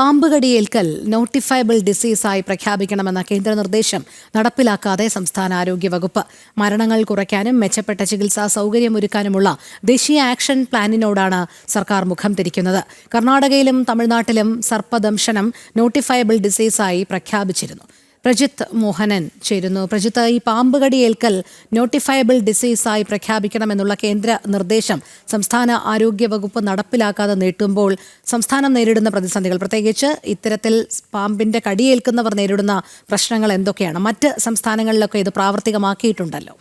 പാമ്പ് കടിയേൽക്കൽ നോട്ടിഫയബിൾ ഡിസീസായി പ്രഖ്യാപിക്കണമെന്ന കേന്ദ്ര നിർദ്ദേശം നടപ്പിലാക്കാതെ സംസ്ഥാന ആരോഗ്യ വകുപ്പ് മരണങ്ങൾ കുറയ്ക്കാനും മെച്ചപ്പെട്ട ചികിത്സാ സൗകര്യമൊരുക്കാനുമുള്ള ദേശീയ ആക്ഷൻ പ്ലാനിനോടാണ് സർക്കാർ മുഖം തിരിക്കുന്നത്. കർണാടകയിലും തമിഴ്നാട്ടിലും സർപ്പദംശനം നോട്ടിഫയബിൾ ഡിസീസായി പ്രഖ്യാപിച്ചിരുന്നു. പ്രജിത്ത് മോഹനൻ ചേരുന്നു. പ്രജിത്ത് ഈ പാമ്പ് കടിയേൽക്കൽ നോട്ടിഫയബിൾ ഡിസീസായി പ്രഖ്യാപിക്കണമെന്നുള്ള കേന്ദ്ര നിർദ്ദേശം സംസ്ഥാന ആരോഗ്യ വകുപ്പ് നടപ്പിലാക്കാതെ നീട്ടുമ്പോൾ സംസ്ഥാനം നേരിടുന്ന പ്രതിസന്ധികൾ. പ്രത്യേകിച്ച് ഇത്തരത്തിൽ പാമ്പിന്റെ കടിയേൽക്കുന്നവർ നേരിടുന്ന പ്രശ്നങ്ങൾ എന്തൊക്കെയാണ്? മറ്റ് സംസ്ഥാനങ്ങളിലൊക്കെ ഇത് പ്രാവർത്തികമാക്കിയിട്ടുണ്ടല്ലോ.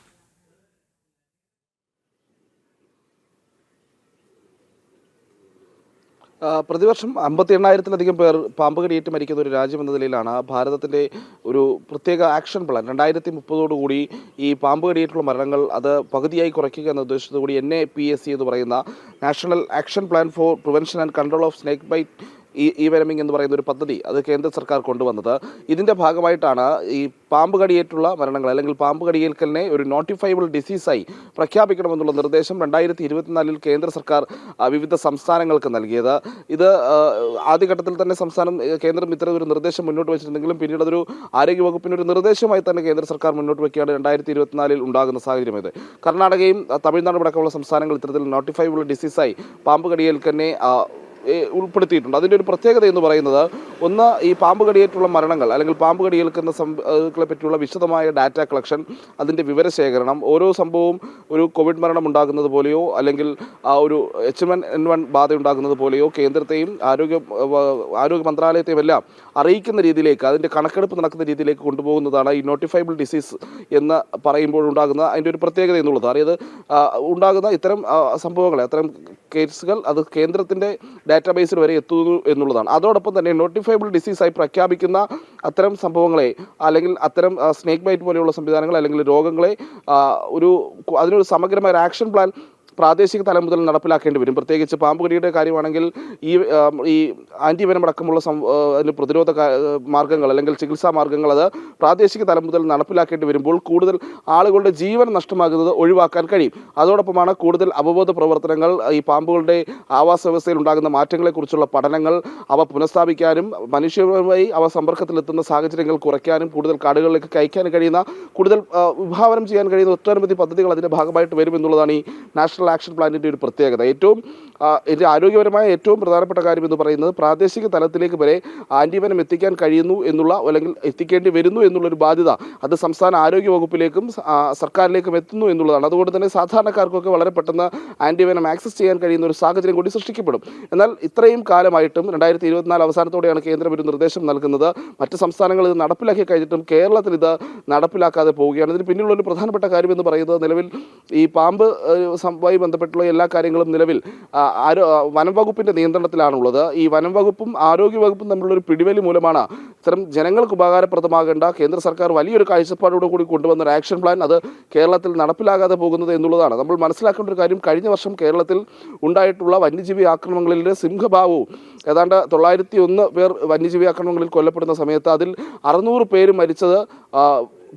പ്രതിവർഷം അമ്പത്തി എണ്ണായിരത്തിലധികം പേർ പാമ്പ് കടിയേറ്റ് മരിക്കുന്ന ഒരു രാജ്യം എന്ന നിലയിലാണ് ഭാരതത്തിന്റെ ഒരു പ്രത്യേക ആക്ഷൻ പ്ലാൻ. രണ്ടായിരത്തി മുപ്പതോടുകൂടി ഈ പാമ്പ് കടിയേറ്റുള്ള മരണങ്ങൾ അത് പകുതിയായി കുറയ്ക്കുക എന്ന ഉദ്ദേശത്തോടുകൂടി N A P S C എന്ന് പറയുന്ന national action plan for prevention and control of snake bite ഈ ഈ വെരമിംഗ് എന്ന് പറയുന്ന ഒരു പദ്ധതി അത് കേന്ദ്ര സർക്കാർ കൊണ്ടുവന്നത്. ഇതിന്റെ ഭാഗമായിട്ടാണ് ഈ പാമ്പ് കടിയേറ്റുള്ള മരണങ്ങൾ അല്ലെങ്കിൽ പാമ്പ് കടിയേൽക്കലിനെ ഒരു നോട്ടിഫയബിൾ ഡിസീസായി പ്രഖ്യാപിക്കണമെന്നുള്ള നിർദ്ദേശം രണ്ടായിരത്തി ഇരുപത്തിനാലിൽ കേന്ദ്ര സർക്കാർ വിവിധ സംസ്ഥാനങ്ങൾക്ക് നൽകിയത്. ഇത് ആദ്യഘട്ടത്തിൽ തന്നെ സംസ്ഥാനം കേന്ദ്രം ഇത്തരം ഒരു നിർദ്ദേശം മുന്നോട്ട് വെച്ചിട്ടുണ്ടെങ്കിലും പിന്നീട് അതൊരു ആരോഗ്യവകുപ്പിന് ഒരു നിർദ്ദേശമായി തന്നെ കേന്ദ്ര സർക്കാർ മുന്നോട്ട് വയ്ക്കുകയാണ് രണ്ടായിരത്തി ഇരുപത്തിനാലിൽ ഉണ്ടാകുന്ന സാഹചര്യം ഇത്. കർണാടകയും തമിഴ്നാട് അടക്കമുള്ള സംസ്ഥാനങ്ങൾ ഇത്തരത്തിൽ നോട്ടിഫയബിൾ ഡിസീസായി പാമ്പ് കടിയേൽക്കലിനെ ഉൾപ്പെടുത്തിയിട്ടുണ്ട്. അതിന്റെ ഒരു പ്രത്യേകത എന്ന് പറയുന്നത് ഒന്ന് ഈ പാമ്പ് കടിയേറ്റുള്ള മരണങ്ങൾ അല്ലെങ്കിൽ പാമ്പ് കടിയേൽക്കുന്ന സംഭവങ്ങളെ പറ്റിയുള്ള വിശദമായ ഡാറ്റ കളക്ഷൻ അതിന്റെ വിവരശേഖരണം ഓരോ സംഭവവും ഒരു കോവിഡ് മരണം ഉണ്ടാകുന്നത് പോലെയോ അല്ലെങ്കിൽ ആ ഒരു എച്ച് എൻ എൻ വൺ ബാധ ഉണ്ടാകുന്നത് പോലെയോ കേന്ദ്രത്തെയും ആരോഗ്യ ആരോഗ്യ മന്ത്രാലയത്തെയും എല്ലാം അറിയിക്കുന്ന രീതിയിലേക്ക് അതിന്റെ കണക്കെടുപ്പ് നടക്കുന്ന രീതിയിലേക്ക് കൊണ്ടുപോകുന്നതാണ് ഈ നോട്ടിഫയബിൾ ഡിസീസ് എന്ന് പറയുമ്പോൾ ഉണ്ടാകുന്ന അതിന്റെ ഒരു പ്രത്യേകത എന്നുള്ളത്. അതായത് ഉണ്ടാകുന്ന ഇത്തരം സംഭവങ്ങൾ അത്തരം കേസുകൾ അത് കേന്ദ്രത്തിന്റെ ഡാറ്റാബേസിൽ വരെ എത്തുന്നു എന്നുള്ളതാണ്. അതോടൊപ്പം തന്നെ നോട്ടിഫയബിൾ ഡിസീസായി പ്രഖ്യാപിക്കുന്ന അത്തരം സംഭവങ്ങളെ അല്ലെങ്കിൽ അത്തരം സ്നേക്ക് ബൈറ്റ് പോലെയുള്ള സംവിധാനങ്ങൾ അല്ലെങ്കിൽ രോഗങ്ങളെ ഒരു അതിനൊരു സമഗ്രമായ ഒരു ആക്ഷൻ പ്ലാൻ പ്രാദേശിക തലം മുതൽ നടപ്പിലാക്കേണ്ടി വരും. പ്രത്യേകിച്ച് പാമ്പുകടിയുടെ കാര്യമാണെങ്കിൽ ഈ ഈ ആന്റിവെനം അടക്കമുള്ള അതിന് പ്രതിരോധ മാർഗങ്ങൾ അല്ലെങ്കിൽ ചികിത്സാ മാർഗങ്ങൾ അത് പ്രാദേശിക തലം മുതൽ നടപ്പിലാക്കേണ്ടി വരുമ്പോൾ കൂടുതൽ ആളുകളുടെ ജീവൻ നഷ്ടമാകുന്നത് ഒഴിവാക്കാൻ കഴിയും. അതോടൊപ്പമാണ് കൂടുതൽ അവബോധ പ്രവർത്തനങ്ങൾ ഈ പാമ്പുകളുടെ ആവാസ വ്യവസ്ഥയിൽ ഉണ്ടാകുന്ന മാറ്റങ്ങളെക്കുറിച്ചുള്ള പഠനങ്ങൾ അവ പുനഃസ്ഥാപിക്കാനും മനുഷ്യരുമായി അവ സമ്പർക്കത്തിലെത്തുന്ന സാഹചര്യങ്ങൾ കുറയ്ക്കാനും കൂടുതൽ കാടുകളിലേക്ക് കയറ്റാനും കഴിയുന്ന കൂടുതൽ വിഭാവനം ചെയ്യാൻ കഴിയുന്ന ഒട്ടനവധി പദ്ധതികൾ അതിന്റെ ഭാഗമായിട്ട് വരുമെന്നുള്ളതാണ് ഈ നാഷണൽ ആക്ഷൻ പ്ലാനിന്റെ ഒരു പ്രത്യേകത. ഏറ്റവും എന്റെ ആരോഗ്യപരമായ ഏറ്റവും പ്രധാനപ്പെട്ട കാര്യം എന്ന് പറയുന്നത് പ്രാദേശിക തലത്തിലേക്ക് വരെ ആന്റിവനം എത്തിക്കാൻ കഴിയുന്നു എന്നുള്ള അല്ലെങ്കിൽ എത്തിക്കേണ്ടി വരുന്നു എന്നുള്ളൊരു ബാധ്യത അത് സംസ്ഥാന ആരോഗ്യ വകുപ്പിലേക്കും സർക്കാരിലേക്കും എത്തുന്നു എന്നുള്ളതാണ്. അതുകൊണ്ട് തന്നെ സാധാരണക്കാർക്കൊക്കെ വളരെ പെട്ടെന്ന് ആന്റിവനം ആക്സസ് ചെയ്യാൻ കഴിയുന്ന ഒരു സാഹചര്യം കൂടി സൃഷ്ടിക്കപ്പെടും. എന്നാൽ ഇത്രയും കാലമായിട്ടും രണ്ടായിരത്തി ഇരുപത്തിനാല് അവസാനത്തോടെയാണ് കേന്ദ്രം ഒരു നിർദ്ദേശം നൽകുന്നത്. മറ്റ് സംസ്ഥാനങ്ങൾ ഇത് നടപ്പിലാക്കി കഴിഞ്ഞിട്ടും കേരളത്തിൽ ഇത് നടപ്പിലാക്കാതെ പോവുകയാണ്. ഇതിന് പിന്നിലുള്ള ഒരു പ്രധാനപ്പെട്ട കാര്യം എന്ന് പറയുന്നത് നിലവിൽ ഈ പാമ്പ് ഏഹ്, ബന്ധപ്പെട്ടുള്ള എല്ലാ കാര്യങ്ങളും നിലവിൽ വനം വകുപ്പിന്റെ നിയന്ത്രണത്തിലാണുള്ളത്. ഈ വനം വകുപ്പും ആരോഗ്യ വകുപ്പും തമ്മിലുള്ള ഒരു പിടിവലി മൂലമാണ് ഇത്തരം ജനങ്ങൾക്ക് ഉപകാരപ്രദമാകേണ്ട കേന്ദ്ര സർക്കാർ വലിയൊരു കാഴ്ചപ്പാടോടു കൂടി കൊണ്ടുവന്ന ഒരു ആക്ഷൻ പ്ലാൻ അത് കേരളത്തിൽ നടപ്പിലാകാതെ പോകുന്നത് എന്നുള്ളതാണ്. നമ്മൾ മനസ്സിലാക്കേണ്ട ഒരു കാര്യം കഴിഞ്ഞ വർഷം കേരളത്തിൽ ഉണ്ടായിട്ടുള്ള വന്യജീവി ആക്രമണങ്ങളിലെ സിംഹഭാവവും ഏതാണ്ട് തൊള്ളായിരത്തി ഒന്ന് പേർ വന്യജീവി ആക്രമണങ്ങളിൽ കൊല്ലപ്പെടുന്ന സമയത്ത് അതിൽ അറുന്നൂറ് പേര് മരിച്ചത്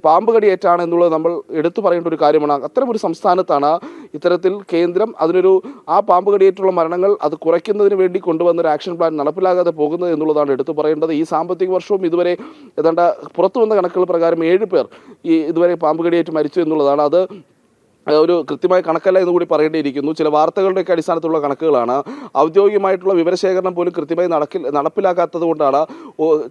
പാമ്പ് കടിയേറ്റാണ് എന്നുള്ളത് നമ്മൾ എടുത്തു പറയേണ്ട ഒരു കാര്യമാണ്. അത്തരം ഒരു സംസ്ഥാനത്താണ് ഇത്തരത്തിൽ കേന്ദ്രം അതിനൊരു ആ പാമ്പ് കടിയേറ്റുള്ള മരണങ്ങൾ അത് കുറയ്ക്കുന്നതിന് വേണ്ടി കൊണ്ടുവന്ന ഒരു ആക്ഷൻ പ്ലാൻ നടപ്പിലാകാതെ പോകുന്നത് എന്നുള്ളതാണ് എടുത്തു പറയേണ്ടത്. ഈ സാമ്പത്തിക വർഷവും ഇതുവരെ ഏതാണ്ട് പുറത്തു വന്ന കണക്കുകൾ പ്രകാരം ഏഴ് പേർ ഈ ഇതുവരെ പാമ്പ് കടിയേറ്റ് മരിച്ചു എന്നുള്ളതാണ്. അത് ഒരു കൃത്യമായ കണക്കല്ല എന്ന് കൂടി പറയേണ്ടിയിരിക്കുന്നു. ചില വാർത്തകളുടെയൊക്കെ അടിസ്ഥാനത്തിലുള്ള കണക്കുകളാണ്. ഔദ്യോഗികമായിട്ടുള്ള വിവരശേഖരണം പോലും കൃത്യമായി നടക്കിൽ നടപ്പിലാക്കാത്തത് കൊണ്ടാണ്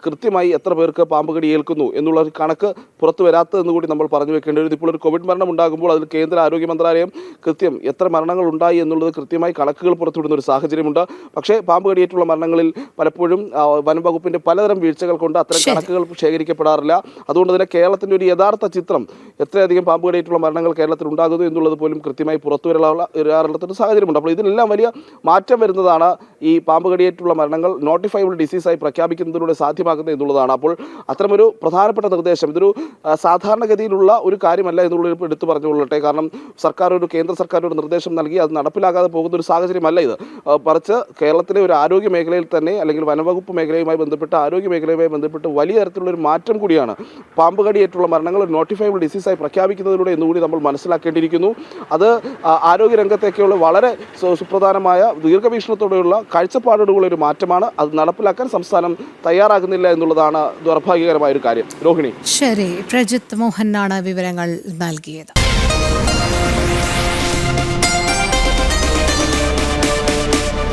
കൃത്യമായി എത്ര പേർക്ക് പാമ്പ് കടി ഏൽക്കുന്നു എന്നുള്ള ഒരു കണക്ക് പുറത്തു വരാത്തതെന്ന് കൂടി നമ്മൾ പറഞ്ഞു വെക്കേണ്ടി വരും. ഇപ്പോൾ ഒരു കോവിഡ് മരണം ഉണ്ടാകുമ്പോൾ അതിൽ കേന്ദ്ര ആരോഗ്യ മന്ത്രാലയം കൃത്യം എത്ര മരണങ്ങൾ ഉണ്ടായി എന്നുള്ളത് കൃത്യമായി കണക്കുകൾ പുറത്തുവിടുന്ന ഒരു സാഹചര്യമുണ്ട്. പക്ഷേ പാമ്പ് കടിയേറ്റുള്ള മരണങ്ങളിൽ പലപ്പോഴും വനംവകുപ്പിന്റെ വനം പലതരം വീഴ്ചകൾ കൊണ്ട് അത്തരം കണക്കുകൾ ശേഖരിക്കപ്പെടാറില്ല. അതുകൊണ്ട് തന്നെ കേരളത്തിന്റെ ഒരു യഥാർത്ഥ ചിത്രം എത്രയധികം പാമ്പ് കടിയേറ്റുള്ള മരണങ്ങൾ കേരളത്തിൽ ഉണ്ടാകുന്നു എന്നുള്ളത് പോലും കൃത്യമായി പുറത്തു വരാനുള്ള വരാറുള്ള ഒരു സാഹചര്യമുണ്ട്. അപ്പോൾ ഇതിലെല്ലാം വലിയ മാറ്റം വരുന്നതാണ് ഈ പാമ്പ് കടിയേറ്റുള്ള മരണങ്ങൾ നോട്ടിഫൈബിൾ ഡിസീസായി പ്രഖ്യാപിക്കുന്നതിലൂടെ സാധ്യമാകുന്നത് എന്നുള്ളതാണ്. അപ്പോൾ അത്തരമൊരു പ്രധാനപ്പെട്ട നിർദ്ദേശം ഇതൊരു സാധാരണഗതിയിലുള്ള ഒരു കാര്യമല്ല എന്നുള്ളത് എടുത്തു പറഞ്ഞുകൊള്ളട്ടെ. കാരണം സർക്കാർ ഒരു കേന്ദ്ര സർക്കാർ ഒരു നിർദ്ദേശം നൽകി അത് നടപ്പിലാകാതെ പോകുന്ന ഒരു സാഹചര്യമല്ല ഇത്. പറിച്ച് കേരളത്തിലെ ഒരു ആരോഗ്യ മേഖലയിൽ തന്നെ അല്ലെങ്കിൽ വനവകുപ്പ് മേഖലയുമായി ബന്ധപ്പെട്ട് ആരോഗ്യ മേഖലയുമായി ബന്ധപ്പെട്ട് വലിയ തരത്തിലുള്ള ഒരു മാറ്റം കൂടിയാണ് പാമ്പ് കടിയേറ്റുള്ള മരണങ്ങൾ നോട്ടിഫൈബിൾ ഡിസീസായി പ്രഖ്യാപിക്കുന്നതിലൂടെ എന്നുകൂടി നമ്മൾ മനസ്സിലാക്കേണ്ടിയിരിക്കുന്നു. പറഞ്ഞിരിക്കുന്നു അത് ആരോഗ്യരംഗത്തേക്കുള്ള വളരെ സുപ്രധാനമായ ദീർഘവീക്ഷണത്തോടെയുള്ള കാഴ്ചപ്പാടുകളുള്ള ഒരു മാറ്റമാണ്. അത് നടപ്പിലാക്കാൻ സംസ്ഥാനം തയ്യാറാകുന്നില്ല എന്നുള്ളതാണ് ദുർഭാഗ്യകരമായ ഒരു കാര്യം. രോഹിണി. ശരി. പ്രജിത്ത് മോഹനാണ് വിവരങ്ങൾ നൽകിയത്.